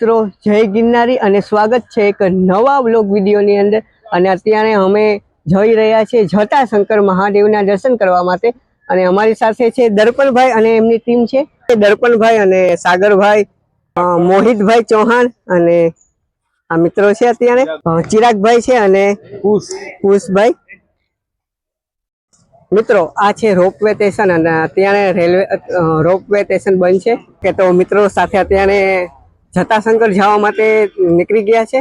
મિત્રો, જય ગિરનારી અને સ્વાગત છે એક નવા બ્લોગ વિડીયોની અંદર. અને અત્યારે અમે જઈ રહ્યા છીએ જટા શંકર મહાદેવના દર્શન કરવા માટે. અને અમારી સાથે છે દર્પણભાઈ અને એમની ટીમ છે. દર્પણભાઈ અને સાગરભાઈ મોહિતભાઈ ચૌહાણ અને આ મિત્રો છે અત્યારે. ચિરાગભાઈ છે અને કુશભાઈ મિત્રો, આ છે રોપવે સ્ટેશન અને અત્યારે રેલવે રોપવે સ્ટેશન બંધ છે. કે તો મિત્રો સાથે અત્યારે જટાશંકર જવા માટે નીકળી ગયા છે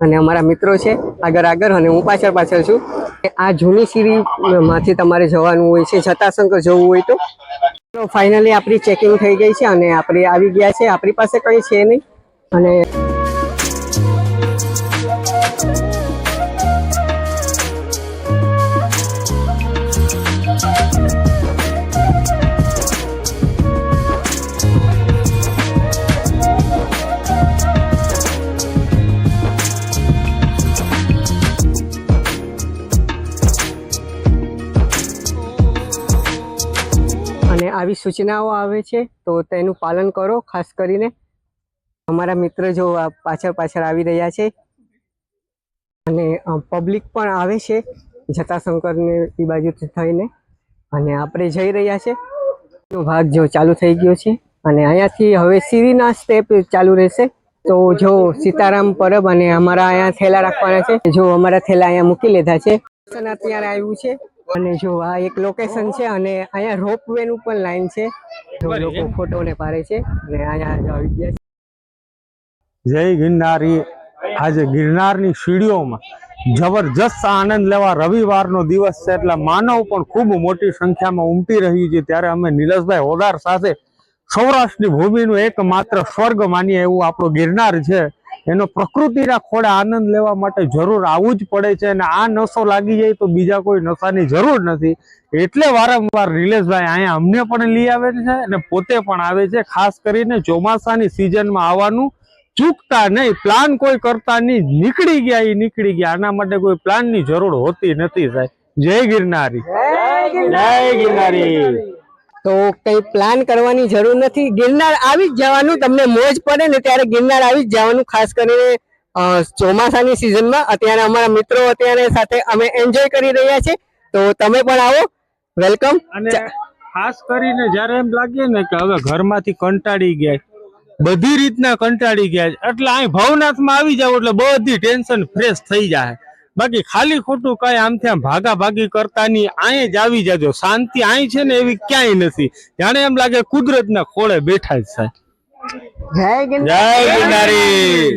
અને અમારા મિત્રો છે. આગળ આગળ અને હું પાછળ પાછળ છું. આ જૂની સીરી માંથી તમારે જવાનું હોય છે જટાશંકર જવું હોય તો. ફાઇનલી આપણી ચેકિંગ થઈ ગઈ છે અને આપણે આવી ગયા છે. આપણી પાસે કંઈ છે નહીં. અને આવી સૂચનાઓ આવે છે, તો તેનું પાલન કરો, ખાસ કરીને અમારા મિત્ર જો પાછળ પાછળ આવી રહ્યા છે. અને પબ્લિક પણ આવે છે જતાશંકરને એ બાજુથી થઈને. અને આપણે જઈ રહ્યા છે. ભાગ જો ચાલુ થઈ ગયો છે. અને અહીંયાથી હવે સીરીના સ્ટેપ ચાલુ રહેશે. તો જો સીતારામ પરબ અને અમારા અહીંયા થેલા રાખવાના છે. જો અમારા થેલા અહીંયા મૂકી લીધા છે. દર્શનાર્થી આવ્યું છે. અને જો આ એક લોકેશન છે અને અહીંયા રોપવે નું પણ લાઈન છે. લોકો ફોટો ને પાડે છે અને અહીંયા આવી ગયા છે. જય ગિરનારી. આજે ગિરનારની સીડીઓમાં જબરજસ્ત આનંદ લેવા રવિવારનો દિવસ છે એટલે માનવ પણ ખૂબ મોટી સંખ્યામાં ઉમટી રહ્યું છે. ત્યારે અમે નીલસભાઈ હોદાર સાથે સૌરાષ્ટ્રની ભૂમિનું એકમાત્ર સ્વર્ગ માનીએ એવું આપણો ગિરનાર છે. એનો પ્રકૃતિના ખોળે આનંદ લેવા માટે જરૂર આવવું જ પડે છે અને આ નશો લાગી જાય તો બીજા કોઈ નશાની જરૂર નથી. એટલે વારંવાર નિલેશભાઈ અહીંયા અમને પણ લઈ આવે છે અને પોતે પણ આવે છે ખાસ કરીને ચોમાસાની સિઝનમાં આવવાનું ચૂકતા નહીં. પ્લાન કોઈ કરતા નહીં. નીકળી ગયા એ નીકળી ગયા. આના માટે કોઈ પ્લાનની જરૂર હોતી નથી સાહેબ. જય ગિરનારી. જય ગિરનારી. તો કઈ પ્લાન કરવાની જરૂર નથી. ગિરનાર આવી જ જવાનું, તમને મોજ પડે ને ત્યારે ગિરનાર આવી જ જવાનું, ખાસ કરીને ચોમાસાની સિઝનમાં અત્યારે અમારા મિત્રો અત્યારે સાથે અમે એન્જોય કરી રહ્યા છે તો તમે પણ આવો. વેલકમ અને ખાસ કરીને જ્યારે એમ લાગે ને કે હવે ઘરમાંથી કંટાળી ગયા બધી રીતના કંટાળી ગયા એટલે અહીં ભવનાથમાં આવી જાવ એટલે બધી ટેન્શન ફ્રેશ થઈ જાય. બાકી ખાલી ખોટું કઈ આમથી આમ ભાગા ભાગી કરતા ની આય જ આવી જાજો. શાંતિ અહીં છે ને એવી ક્યાંય નથી. જાણે એમ લાગે કુદરતના ખોળે બેઠા જ જય ગિરનારી.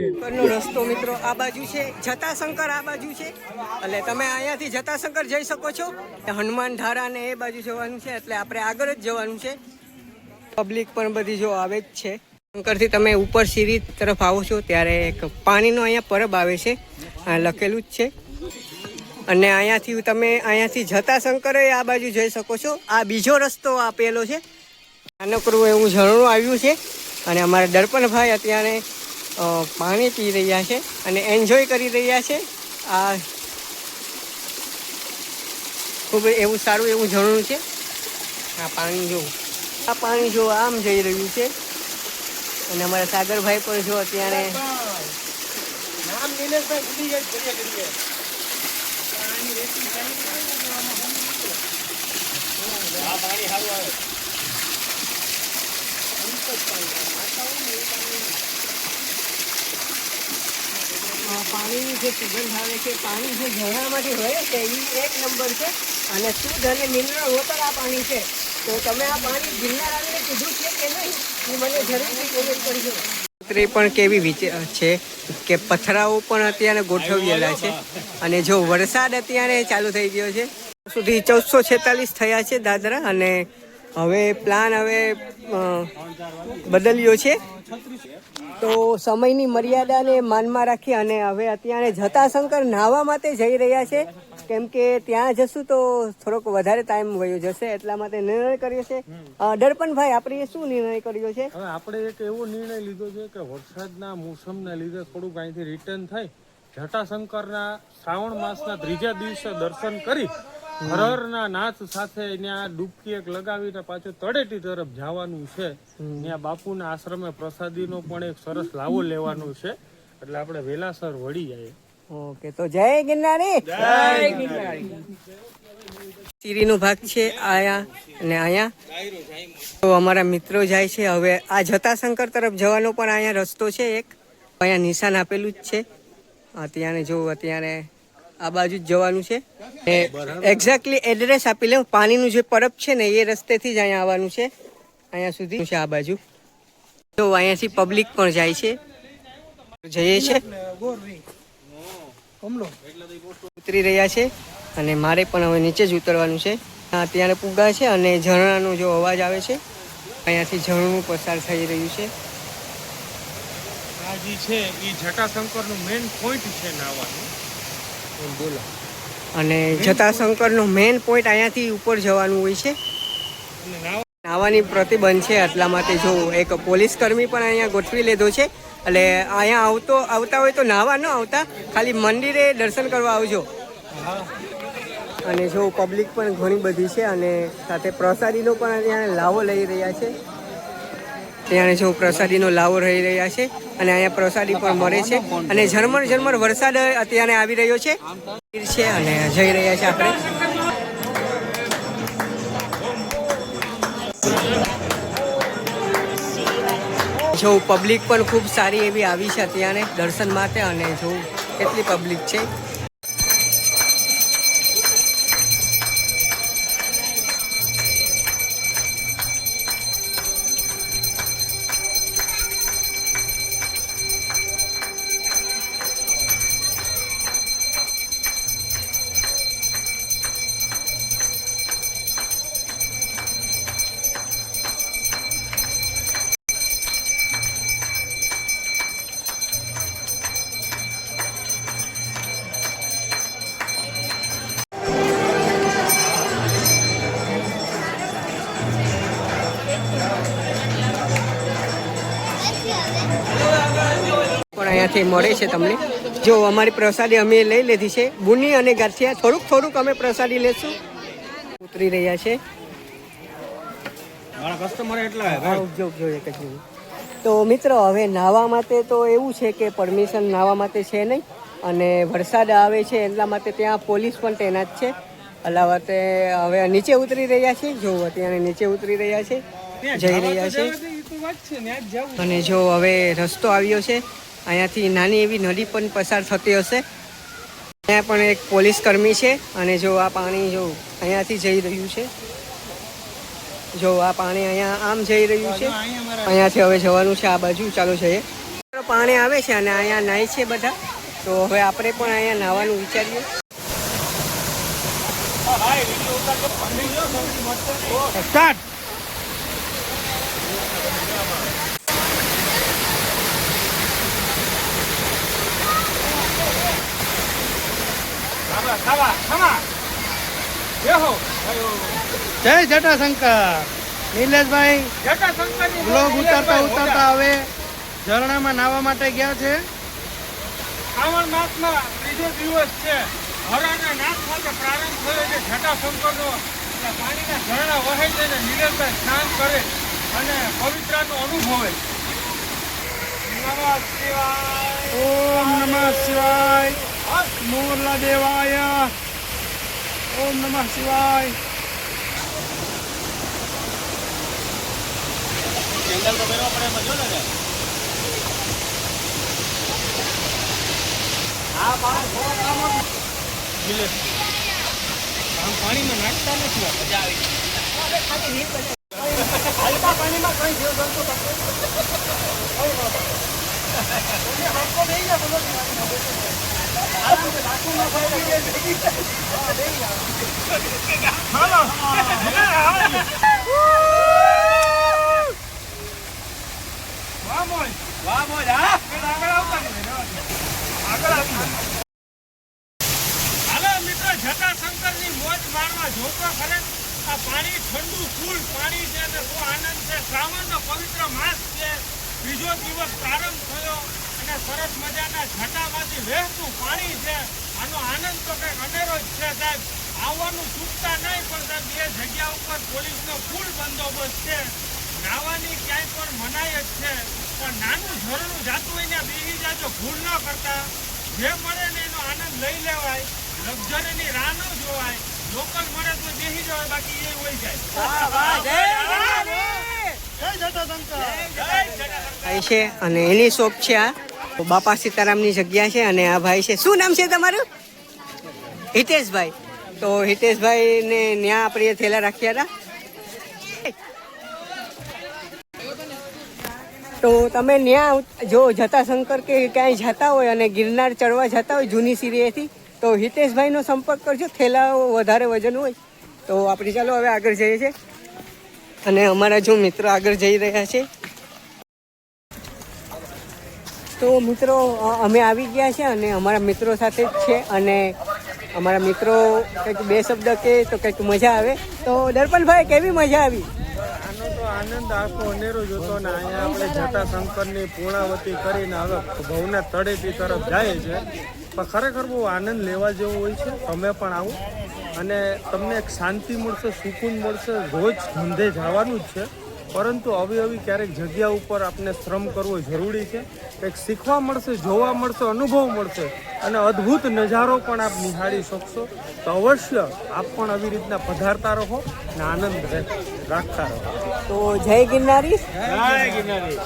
રસ્તો મિત્રો આ બાજુ છે જટાશંકર આ બાજુ છે. એટલે તમે અહીંયાથી જતાશંકર જઈ શકો છો. હનુમાન ધારા ને એ બાજુ જવાનું છે એટલે આપણે આગળ જ જવાનું છે. પબ્લિક પણ બધી જો આવે જ છે. શંકરથી તમે ઉપર સીરી તરફ આવો છો ત્યારે એક પાણીનો અહીંયા પરબ આવે છે. આ લખેલું જ છે. અને અહીંયાથી તમે અહીંયાથી જતા શંકરે આ બાજુ જઈ શકો છો. આ બીજો રસ્તો આપેલો છે. નાનકડું એવું ઝરણું આવ્યું છે. અને અમારા દર્પણભાઈ અત્યારે પાણી પી રહ્યા છે અને એન્જોય કરી રહ્યા છે. આ ખૂબ એવું સારું એવું ઝરણું છે. આ પાણી જો, આ પાણી જો આમ જઈ રહ્યું છે. અને અમારા સાગરભાઈ પણ જો અત્યારે આ પાણીની જે સુગંધ આવે છે, પાણી જે ઝરણામાંથી વહે છે, એ એક નંબર છે. અને શુદ્ધ અને મિનરલ વોટર આ પાણી છે. તો તમે આ પાણી ગિરનાર આવીને કીધું છે કે નહીં, એ મને જરૂરથી કોમેન્ટ કરજો. ત્રી પણ કેવી છે કે પથરાઓ પણ અત્યારે ગોઠવેલા છે. અને જો વરસાદ અત્યારે ચાલુ થઈ ગયો છે સુધી ચૌદસો છેતાલીસ થયા છે દાદરા અને હવે પ્લાન હવે બદલ્યો છે. તો સમયની મર્યાદાને માનમાં રાખી અને હવે અત્યારે જટાશંકર નાહવા માટે જઈ રહ્યા છે. કેમ કે ત્યાં જશું તો થોડોક વધારે ટાઈમ વયો જશે એટલા માટે નિર્ણય કર્યો છે. દર્પણભાઈ આપણે શું નિર્ણય કર્યો છે? હવે આપણે એક એવો નિર્ણય લીધો છે કે વરસાદના મોસમને લીધે થોડુંક અહીંથી રિટર્ન થઈ જટાશંકરના શ્રાવણ માસના ત્રીજા દિવસે દર્શન કરી હરહરના નાથ સાથે ત્યાં ડૂબકી એક લગાવીને પાછું તળેટી તરફ જવાનું છે. ત્યાં બાપુના આશ્રમે પ્રસાદીનો પણ એક સરસ લાવો લેવાનો છે. એટલે આપણે વેલાસર વળી જાય ઓકે તો જય ગિરનારી. જય ગિરનારી. સીરીનો ભાગ છે આયા અને અહીંયા તો અમારા મિત્રો જાય છે. હવે આ જતાશંકર તરફ જવાનો પણ અહીંયા રસ્તો છે એક. અહીંયા નિશાન આપેલું જ છે. અત્યારે જો અત્યારે આ બાજુ જ જવાનું છે. એક્ઝેક્ટલી એડ્રેસ આપી લઉં. પાણીનું જે પરબ છે ને એ રસ્તેથી જ અહીંયા આવવાનું છે. અહીંયા સુધી છે આ બાજુ. તો અહીંયાથી પબ્લિક પણ જાય છે. જઈએ છે. ઉતરી રહ્યા છે અને મારે પણ હવે નીચે જ ઉતરવાનું છે. હા અત્યારે પુગા છે અને ઝરણાનો જો અવાજ આવે છે અહીંયાથી ઝરણું પસાર થઈ રહ્યું છે. એ જટાશંકરનું મેઇન પોઈન્ટ છે નાવાનું. બોલો. અને જટાશંકરનો મેઇન પોઈન્ટ અહીંયાથી ઉપર જવાનું હોય છે. અને નાવાની પ્રતિબંધ છે એટલા માટે જો એક પોલીસ કર્મી પણ અહીંયા ગોઠવી લીધો છે. એટલે અહીંયા આવતો, આવતા હોય તો નાવા ન આવતા, ખાલી મંદિરે દર્શન કરવા આવજો. અને જો પબ્લિક પણ ઘણી બધી છે અને સાથે પ્રસાદીનો પણ ત્યાં લાવો લઈ રહ્યા છે. ત્યાં જો પ્રસાદીનો લાવો રહી રહ્યા છે અને અહીંયા પ્રસાદી પણ મળે છે. અને ઝરમર ઝરમર વરસાદ અત્યારે આવી રહ્યો છે અને જઈ રહ્યા છે આપણે. જો પબ્લિક પણ ખૂબ સારી એવી આવી છે અત્યારે દર્શન માટે અને જો કેટલી પબ્લિક છે. અહીંયાથી મળે છે તમને. જો અમારી પ્રસાદી અમે લઈ લીધી છે. બુની અને ગાંઠિયા થોડુંક થોડુંક અમે પ્રસાદી લેશું. ઉતરી રહ્યા છે. તો મિત્રો હવે નાહવા માટે તો એવું છે કે પરમિશન નાહવા માટે છે નહીં. અને વરસાદ આવે છે એટલા માટે ત્યાં પોલીસ પણ તૈનાત છે. એટલા માટે હવે નીચે ઉતરી રહ્યા છે. જો અત્યારે નીચે ઉતરી રહ્યા છે. જઈ રહ્યા છે. અને જો હવે રસ્તો આવ્યો છે અહીંયાથી નાની એવી નદી પણ પસાર થતી હશે. અહીંયા પણ એક પોલીસ કર્મી છે અને જો આ પાણી જો અહીંયાથી જઈ રહ્યું છે જો આ પાણી અહીંયા આમ જઈ રહ્યું છે અહીંયાથી હવે જવાનું છે આ બાજુ ચાલો જઈએ. પાણી આવે છે અને અહીંયા નાય છે બધા તો હવે આપણે પણ અહીંયા નાહવાનું વિચારીએ. સ્ટાર્ટ જય જટાશંકર. નિલેશભાઈ બ્લોગ ઉતારતા ઉતારતા હવે ઝરણામાં નાહવા માટે ગયા છે. શ્રાવણ માસમાં ત્રીજો દિવસ છે. હરાના નાથ માટે પ્રારંભ થયો છે જટાશંકરનો. એટલે પાણીના ઝરણા વહે છે અને નીરજભાઈ સ્નાન કરે અને પવિત્રનો અનુભવે ઓમ નમઃ શિવાય. મોરલા દેવાય ઓમ નમઃ શિવાય આમ પાણીમાં નાખતા નથી મજા આવી વાહ પાણીમાં વાહ મોજ હા આગળ આવતા નહીં આગળ આવતા હાલો મિત્રો જટાશંકરની મોજ માણવા જોતો ખરે આ પાણી ઠંડુ ફૂલ પાણી છે આનંદ છે, શ્રાવણનો પવિત્ર માસ છે. બીજો દિવસ પ્રારંભ થયો. અને સરસ મજાના જટામાંથી વહેતું પાણી છે. આનો આનંદ તો કંઈક અનેરો જ છે સાહેબ. આવવાનું ચૂકતા નહીં પણ સાહેબ બે જગ્યા ઉપર પોલીસનો ફૂલ બંદોબસ્ત છે. નાવાની ક્યાંય પણ મનાય જ છે. પણ નાનું ઝરણું જાતું હોય ને બેસી જાજો ભૂલ ન કરતા. જે મળે ને એનો આનંદ લઈ લેવાય. લક્ઝરીની રાહ ન જોવાય. લોકલ મળે તો બેસી જવાય બાકી એ હોય જાય. છે અને એની શોપ છે આ. બાપા સીતારામની જગ્યા છે અને આ ભાઈ છે. શું નામ છે તમારું? હિતેશભાઈ. તો હિતેશભાઈ ને ત્યાં આપણે થેલા રાખ્યા હતા. તો તમે ત્યાં જો જતા શંકર કે ક્યાંય જતા હોય અને ગિરનાર ચડવા જતા હોય જૂની સિરિયાથી તો હિતેશભાઈનો સંપર્ક કરજો. થેલા વધારે વજન હોય. તો આપણે ચાલો હવે આગળ જઈએ છીએ. અને અમારા જો મિત્રો આગળ જઈ રહ્યા છે તો મિત્રો અમે આવી ગયા છે અને અમારા મિત્રો સાથે જ છે અને અમારા મિત્રો કંઈક બે શબ્દ કે તો કંઈક મજા આવે. તો દર્પણભાઈ, કેવી મજા આવી? આનો તો આનંદ આખો અનેરો જ હતો ને અહીંયા આપણે જટાશંકરની પૂર્ણાવતી કરીને હવે ભવના તળેટી તરફ જાય છે. પણ ખરેખર બહુ આનંદ લેવા જેવો હોય છે. તમે પણ આવો. અને તમને એક શાંતિ મળશે, સુકૂન મળશે, રોજ ધંધે જવાનું જ છે. પરંતુ આવી આવી ક્યારેક જગ્યા ઉપર આપણે શ્રમ કરવો જરૂરી છે. કંઈક શીખવા મળશે જોવા મળશે અનુભવ મળશે અને અદ્ભુત નજારો પણ આપ નિહાળી શકશો. તો અવશ્ય આપ પણ આવી રીતના પધારતા રહો અને આનંદ રાખતા રહો. તો જય ગિરનારી. જય ગિરનારી.